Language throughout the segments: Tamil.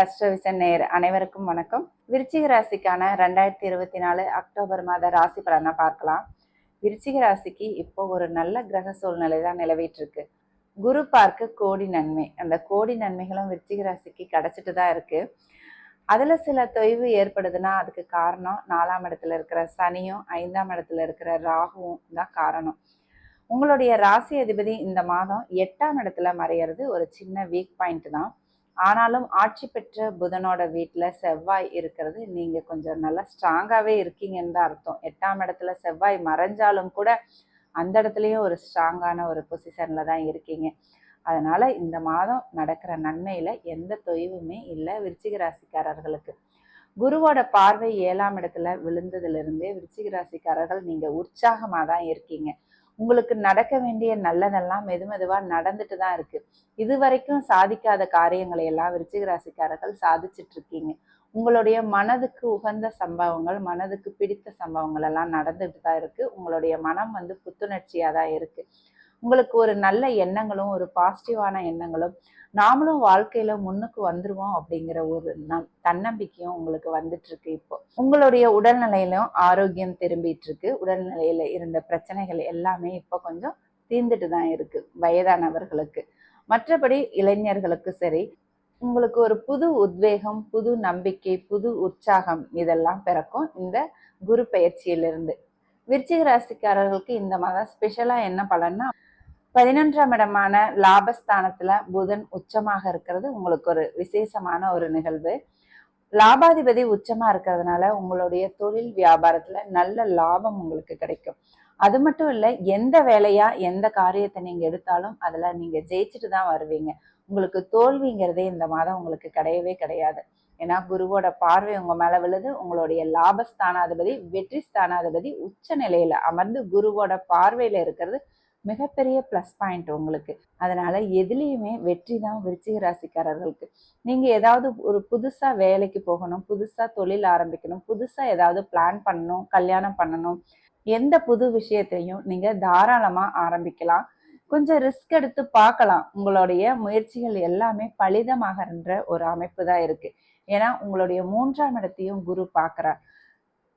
அஸ்ட்ரோவிசன் நேர் அனைவருக்கும் வணக்கம். விருச்சிக ராசிக்கான ரெண்டாயிரத்தி இருபத்தி நாலு அக்டோபர் மாத ராசி பலனை பார்க்கலாம். விருச்சிக ராசிக்கு இப்போ ஒரு நல்ல கிரக சூழ்நிலை தான் நிலவிட்டு இருக்கு குரு பார்க்க கோடி நன்மை. அந்த கோடி நன்மைகளும் விருச்சிக ராசிக்கு கிடைச்சிட்டு தான் இருக்கு. அதுல சில தொய்வு ஏற்படுதுன்னா அதுக்கு காரணம் நாலாம் இடத்துல இருக்கிற சனியும் ஐந்தாம் இடத்துல இருக்கிற ராகுவும் தான் காரணம். உங்களுடைய ராசி அதிபதி இந்த மாதம் எட்டாம் இடத்துல மறையிறது ஒரு சின்ன வீக் பாயிண்ட் தான். ஆனாலும் ஆட்சி பெற்ற புதனோட வீட்டில் செவ்வாய் இருக்கிறது. நீங்கள் கொஞ்சம் நல்லா ஸ்ட்ராங்காகவே இருக்கீங்கன்னு தான் அர்த்தம். எட்டாம் இடத்துல செவ்வாய் மறைஞ்சாலும் கூட அந்த இடத்துலையும் ஒரு ஸ்ட்ராங்கான ஒரு பொசிஷனில் தான் இருக்கீங்க. அதனால் இந்த மாதம் நடக்கிற நன்மையில் எந்த தொய்வுமே இல்லை விருச்சிக ராசிக்காரர்களுக்கு. குருவோட பார்வை ஏழாம் இடத்துல விழுந்ததுலேருந்தே விருச்சிக ராசிக்காரர்கள் நீங்கள் உற்சாகமாக தான் இருக்கீங்க. உங்களுக்கு நடக்க வேண்டிய நல்லதெல்லாம் மெது மெதுவாக நடந்துட்டு தான் இருக்கு. இது வரைக்கும் சாதிக்காத காரியங்களை எல்லாம் விருச்சிக ராசிக்காரர்கள் சாதிச்சுட்டு இருக்கீங்க. உங்களுடைய மனதுக்கு உகந்த சம்பவங்கள் மனதுக்கு பிடித்த சம்பவங்கள் எல்லாம் நடந்துட்டு தான் இருக்கு. உங்களுடைய மனம் வந்து புத்துணர்ச்சியாக தான் இருக்கு. உங்களுக்கு ஒரு நல்ல எண்ணங்களும் ஒரு பாசிட்டிவான எண்ணங்களும் நாமளும் வாழ்க்கையில முன்னுக்கு வந்துருவோம் அப்படிங்கிற ஒரு நம் தன்னம்பிக்கையும் உங்களுக்கு வந்துட்டு இருக்கு இப்போ. உங்களுடைய உடல்நிலையிலும் ஆரோக்கியம் திரும்பிட்டு இருக்கு உடல்நிலையில இருந்த பிரச்சனைகள் எல்லாமே இப்போ கொஞ்சம் தீர்ந்துட்டு தான் இருக்கு வயதானவர்களுக்கு. மற்றபடி இளைஞர்களுக்கு சரி உங்களுக்கு ஒரு புது உத்வேகம் புது நம்பிக்கை புது உற்சாகம் இதெல்லாம் பிறக்கும் இந்த குரு பயிற்சியிலிருந்து. விருச்சிக ராசிக்காரர்களுக்கு இந்த மாதம் ஸ்பெஷலா என்ன பலன்னா பதினொன்றாம் இடமான லாபஸ்தானத்துல புதன் உச்சமாக இருக்கிறது. உங்களுக்கு ஒரு விசேஷமான ஒரு நிகழ்வு. லாபாதிபதி உச்சமா இருக்கிறதுனால உங்களுடைய தொழில் வியாபாரத்துல நல்ல லாபம் உங்களுக்கு கிடைக்கும். அது மட்டும் இல்லை எந்த வேலையா எந்த காரியத்தை நீங்க எடுத்தாலும் அதுல நீங்க ஜெயிச்சுட்டு தான் வருவீங்க. உங்களுக்கு தோல்விங்கிறதே இந்த மாதம் உங்களுக்கு கிடையவே கிடையாது. ஏன்னா குருவோட பார்வை உங்க மேல விழுது. உங்களுடைய லாபஸ்தானாதிபதி வெற்றி ஸ்தானாதிபதி உச்ச நிலையில அமர்ந்து குருவோட பார்வையில இருக்கிறது மிகப்பெரிய ப்ளஸ் பாயிண்ட் உங்களுக்கு. அதனால எதுலேயுமே வெற்றி தான் விருச்சிக ராசிக்காரர்களுக்கு. நீங்கள் ஏதாவது ஒரு புதுசாக வேலைக்கு போகணும் புதுசாக தொழில் ஆரம்பிக்கணும் புதுசாக ஏதாவது பிளான் பண்ணணும் கல்யாணம் பண்ணணும் எந்த புது விஷயத்தையும் நீங்கள் தாராளமாக ஆரம்பிக்கலாம். கொஞ்சம் ரிஸ்க் எடுத்து பார்க்கலாம். உங்களுடைய முயற்சிகள் எல்லாமே பலிதமாகன்ற ஒரு அமைப்பு தான் இருக்கு. ஏன்னா உங்களுடைய மூன்றாம் இடத்தையும் குரு பார்க்குறார்.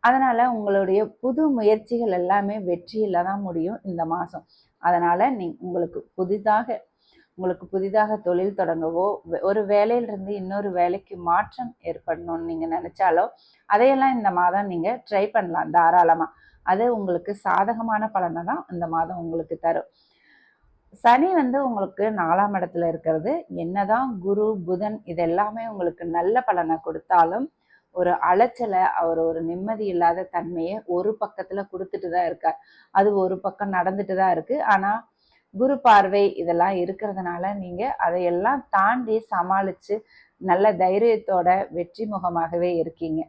அதனால உங்களுடைய புது முயற்சிகள் எல்லாமே வெற்றியில தான் முடியும் இந்த மாசம். அதனால் நீ உங்களுக்கு புதிதாக உங்களுக்கு புதிதாக தொழில் தொடங்கவோ ஒரு வேலையிலிருந்து இன்னொரு வேலைக்கு மாற்றம் ஏற்படணும்னு நீங்கள் நினச்சாலோ அதையெல்லாம் இந்த மாதம் நீங்கள் ட்ரை பண்ணலாம் தாராளமாக அது உங்களுக்கு சாதகமான பலனை தான் இந்த மாதம் உங்களுக்கு தரும். சனி வந்து உங்களுக்கு நாலாம் இடத்துல இருக்கிறது. என்னதான் குரு புதன் இதெல்லாமே உங்களுக்கு நல்ல பலனை கொடுத்தாலும் ஒரு அலைச்சலை அவர் ஒரு நிம்மதி இல்லாத தன்மையை ஒரு பக்கத்துல கொடுத்துட்டு தான் இருக்கார். அது ஒரு பக்கம் நடந்துட்டு தான் இருக்கு. ஆனா குரு பார்வை இதெல்லாம் இருக்கிறதுனால நீங்க அதையெல்லாம் தாண்டி சமாளிச்சு நல்ல தைரியத்தோட வெற்றி முகமாகவே இருக்கீங்க.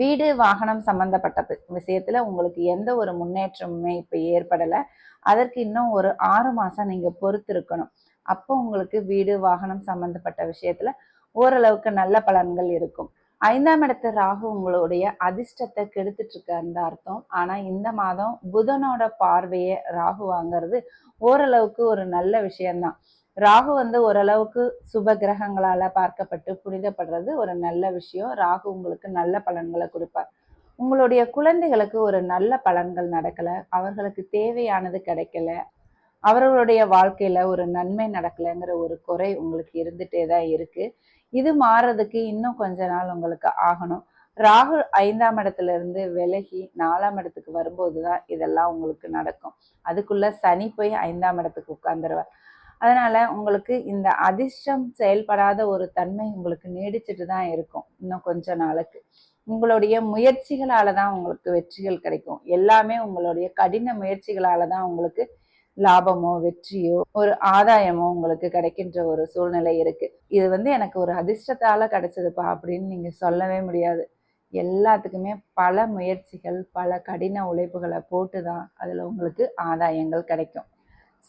வீடு வாகனம் சம்பந்தப்பட்ட விஷயத்துல உங்களுக்கு எந்த ஒரு முன்னேற்றமுமே இப்ப ஏற்படலை. அதற்கு இன்னும் ஒரு ஆறு மாசம் நீங்க பொறுத்து இருக்கணும் அப்போ உங்களுக்கு வீடு வாகனம் சம்பந்தப்பட்ட விஷயத்துல ஓரளவுக்கு நல்ல பலன்கள் இருக்கும். ஐந்தாம் இடத்து ராகு உங்களுடைய அதிர்ஷ்டத்தை கெடுத்துட்டு இருக்காருந்த அர்த்தம். ஆனா இந்த மாதம் புதனோட பார்வையை ராகு வாங்குறது ஓரளவுக்கு ஒரு நல்ல விஷயம்தான். ராகு வந்து ஓரளவுக்கு சுப கிரகங்களால பார்க்கப்பட்டு புனிதப்படுறது ஒரு நல்ல விஷயம். ராகு உங்களுக்கு நல்ல பலன்களை கொடுப்பார். உங்களுடைய குழந்தைகளுக்கு ஒரு நல்ல பலன்கள் நடக்கல. அவர்களுக்கு தேவையானது கிடைக்கல. அவர்களுடைய வாழ்க்கையில ஒரு நன்மை நடக்கலைங்கிற ஒரு குறை உங்களுக்கு இருந்துட்டே தான் இருக்கு. இது மாறதுக்கு இன்னும் கொஞ்ச நாள் உங்களுக்கு ஆகணும். ராகு ஐந்தாம் இடத்துல இருந்து விலகி நாலாம் இடத்துக்கு வரும்போது தான் இதெல்லாம் உங்களுக்கு நடக்கும். அதுக்குள்ள சனி போய் ஐந்தாம் இடத்துக்கு உட்கார்ந்துருவார். அதனால உங்களுக்கு இந்த அதிர்ஷ்டம் செயல்படாத ஒரு தன்மை உங்களுக்கு நீடிச்சுட்டு தான் இருக்கும் இன்னும் கொஞ்ச நாளுக்கு. உங்களுடைய முயற்சிகளால தான் உங்களுக்கு வெற்றிகள் கிடைக்கும். எல்லாமே உங்களுடைய கடின முயற்சிகளால தான் உங்களுக்கு லாபமோ வெற்றியோ ஒரு ஆதாயமோ உங்களுக்கு கிடைக்கின்ற ஒரு சூழ்நிலை இருக்கு. இது வந்து எனக்கு ஒரு அதிர்ஷ்டத்தால கிடைச்சதுப்பா அப்படின்னு நீங்க சொல்லவே முடியாது. எல்லாத்துக்குமே பல முயற்சிகள் பல கடின உழைப்புகளை போட்டு தான் அதுல உங்களுக்கு ஆதாயங்கள் கிடைக்கும்.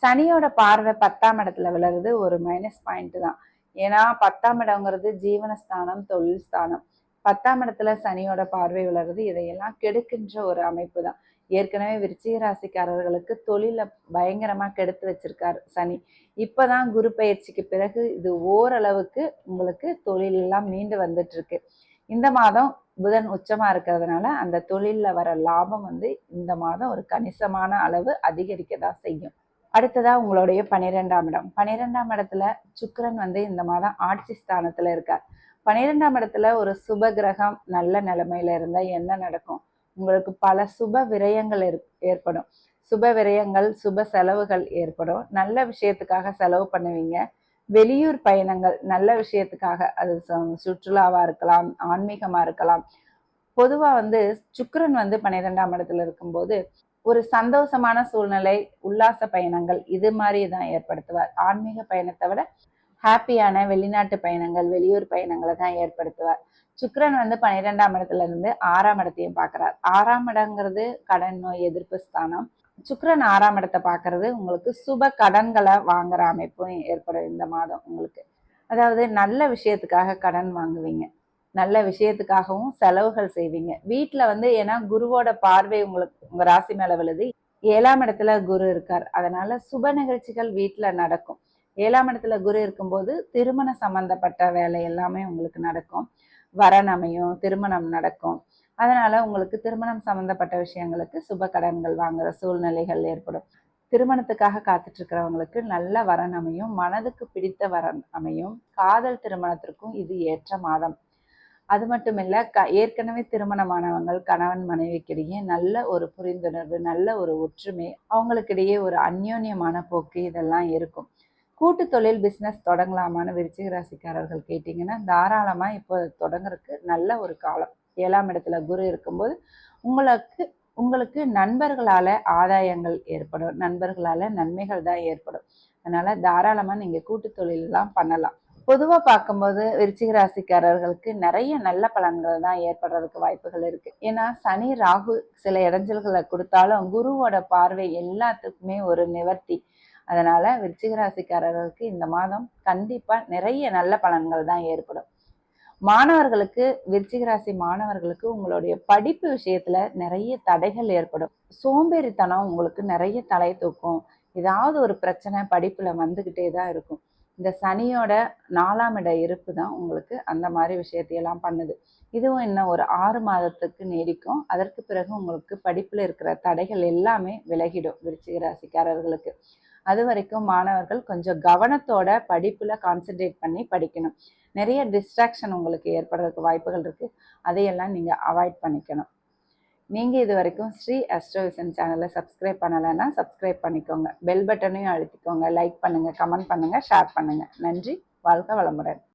சனியோட பார்வை பத்தாம் இடத்துல விழுறது ஒரு மைனஸ் பாயிண்ட் தான். ஏன்னா பத்தாம் இடங்கிறது ஜீவனஸ்தானம் தொழில் ஸ்தானம் பத்தாம் இடத்துல சனியோட பார்வை விழுறது இதையெல்லாம் கெடுக்கின்ற ஒரு அமைப்பு தான். ஏற்கனவே விருச்சிக ராசிக்காரர்களுக்கு தொழிலை பயங்கரமாக கெடுத்து வச்சிருக்காரு சனி. இப்பதான் குரு பயிற்சிக்கு பிறகு இது ஓரளவுக்கு உங்களுக்கு தொழிலெல்லாம் மீண்டு வந்துட்டுருக்கு. இந்த மாதம் புதன் உச்சமாக இருக்கிறதுனால அந்த தொழிலில் வர லாபம் வந்து இந்த மாதம் ஒரு கணிசமான அளவு அதிகரிக்க தான் செய்யும். அடுத்ததாக உங்களுடைய பனிரெண்டாம் இடம். பனிரெண்டாம் இடத்துல சுக்கரன் வந்து இந்த மாதம் ஆட்சி ஸ்தானத்தில் இருக்கார். பனிரெண்டாம் இடத்துல ஒரு சுப கிரகம் நல்ல நிலைமையில இருந்தால் என்ன நடக்கும்? உங்களுக்கு பல சுப விரயங்கள் ஏற்படும். சுப விரயங்கள் சுப செலவுகள் ஏற்படும். நல்ல விஷயத்துக்காக செலவு பண்ணுவீங்க. வெளியூர் பயணங்கள் நல்ல விஷயத்துக்காக அது சுற்றுலாவா இருக்கலாம் ஆன்மீகமா இருக்கலாம். பொதுவா வந்து சுக்கரன் வந்து பன்னிரெண்டாம் இடத்துல இருக்கும்போது ஒரு சந்தோஷமான சூழ்நிலை உல்லாச பயணங்கள் இது மாதிரி தான் ஏற்படுத்துவார். ஆன்மீக பயணத்தை விட ஹாப்பியான வெளிநாட்டு பயணங்கள் வெளியூர் பயணங்களை தான் ஏற்படுத்துவார். சுக்கரன் வந்து பன்னிரெண்டாம் இடத்துல இருந்து ஆறாம் இடத்தையும் பார்க்கிறார். ஆறாம் இடங்கிறது கடன் நோய் எதிர்ப்பு ஸ்தானம். சுக்கரன் ஆறாம் இடத்தை பார்க்கறது உங்களுக்கு சுப கடன்களை வாங்குற அமைப்பும் ஏற்படும் இந்த மாதம் உங்களுக்கு. அதாவது நல்ல விஷயத்துக்காக கடன் வாங்குவீங்க. நல்ல விஷயத்துக்காகவும் செலவுகள் செய்வீங்க. வீட்டில் வந்து ஏன்னா குருவோட பார்வை உங்களுக்கு உங்கள் ராசி மேலே விழுது. ஏழாம் இடத்துல குரு இருக்கார். அதனால சுப நிகழ்ச்சிகள் வீட்டில் நடக்கும். ஏழாம் இடத்துல குரு இருக்கும்போது திருமண சம்பந்தப்பட்ட வேலை எல்லாமே உங்களுக்கு நடக்கும். வரன் அமையும் திருமணம் நடக்கும். அதனால உங்களுக்கு திருமணம் சம்பந்தப்பட்ட விஷயங்களுக்கு சுப கடன்கள் வாங்குற சூழ்நிலைகள் ஏற்படும். திருமணத்துக்காக காத்துட்டு இருக்கிறவங்களுக்கு நல்ல வரன் அமையும் மனதுக்கு பிடித்த வரன் அமையும். காதல் திருமணத்திற்கும் இது ஏற்ற மாதம். அது மட்டும் இல்லை க ஏற்கனவே திருமணமானவங்கள் கணவன் மனைவிக்கிடையே நல்ல ஒரு புரிந்துணர்வு நல்ல ஒரு ஒற்றுமை அவங்களுக்கிடையே ஒரு அந்யோன்யமான போக்கு இதெல்லாம் இருக்கும். கூட்டு தொழில் பிஸ்னஸ் தொடங்கலாமான்னு விருச்சிக ராசிக்காரர்கள் கேட்டிங்கன்னா தாராளமாக இப்போ தொடங்குறதுக்கு நல்ல ஒரு காலம். ஏழாம் இடத்துல குரு இருக்கும்போது உங்களுக்கு உங்களுக்கு நண்பர்களால் ஆதாயங்கள் ஏற்படும். நண்பர்களால் நன்மைகள் தான் ஏற்படும். அதனால் தாராளமாக நீங்கள் கூட்டு தொழிலெலாம் பண்ணலாம். பொதுவாக பார்க்கும்போது விருச்சிக ராசிக்காரர்களுக்கு நிறைய நல்ல பலன்கள் தான் ஏற்படுறதுக்கு வாய்ப்புகள் இருக்கு. ஏன்னா சனி ராகு சில இடைஞ்சல்களை கொடுத்தாலும் குருவோட பார்வை எல்லாத்துக்குமே ஒரு நிவர்த்தி. அதனால விருச்சிகராசிக்காரர்களுக்கு இந்த மாதம் கண்டிப்பா நிறைய நல்ல பலன்கள் தான் ஏற்படும். மாணவர்களுக்கு விருச்சிகராசி மாணவர்களுக்கு உங்களுடைய படிப்பு விஷயத்துல நிறைய தடைகள் ஏற்படும். சோம்பேறித்தனம் உங்களுக்கு நிறைய தலை தூக்கும். ஏதாவது ஒரு பிரச்சனை படிப்புல வந்துகிட்டே தான் இருக்கும். இந்த சனியோட நாலாம் இட இருப்பு தான் உங்களுக்கு அந்த மாதிரி விஷயத்தையெல்லாம் பண்ணுது. இதுவும் இன்னும் ஒரு ஆறு மாதத்துக்கு நீடிக்கும். அதற்கு பிறகு உங்களுக்கு படிப்புல இருக்கிற தடைகள் எல்லாமே விலகிடும் விருச்சிக ராசிக்காரர்களுக்கு. அது வரைக்கும் மாணவர்கள் கொஞ்சம் கவனத்தோட படிப்புல கான்சென்ட்ரேட் பண்ணி படிக்கணும். நிறைய டிஸ்ட்ராக்ஷன் உங்களுக்கு ஏற்படுறதுக்கு வாய்ப்புகள் இருக்கு. அதையெல்லாம் நீங்க அவாய்ட் பண்ணிக்கணும். நீங்கள் இது வரைக்கும் ஸ்ரீ அஸ்ட்ரோவிசன் சேனலை சப்ஸ்கிரைப் பண்ணலைன்னா சப்ஸ்கிரைப் பண்ணிக்கோங்க. பெல் பட்டனையும் அழுத்திக்கோங்க. லைக் பண்ணுங்கள் கமெண்ட் பண்ணுங்கள் ஷேர் பண்ணுங்கள் நன்றி. வாழ்க வளமுடன்.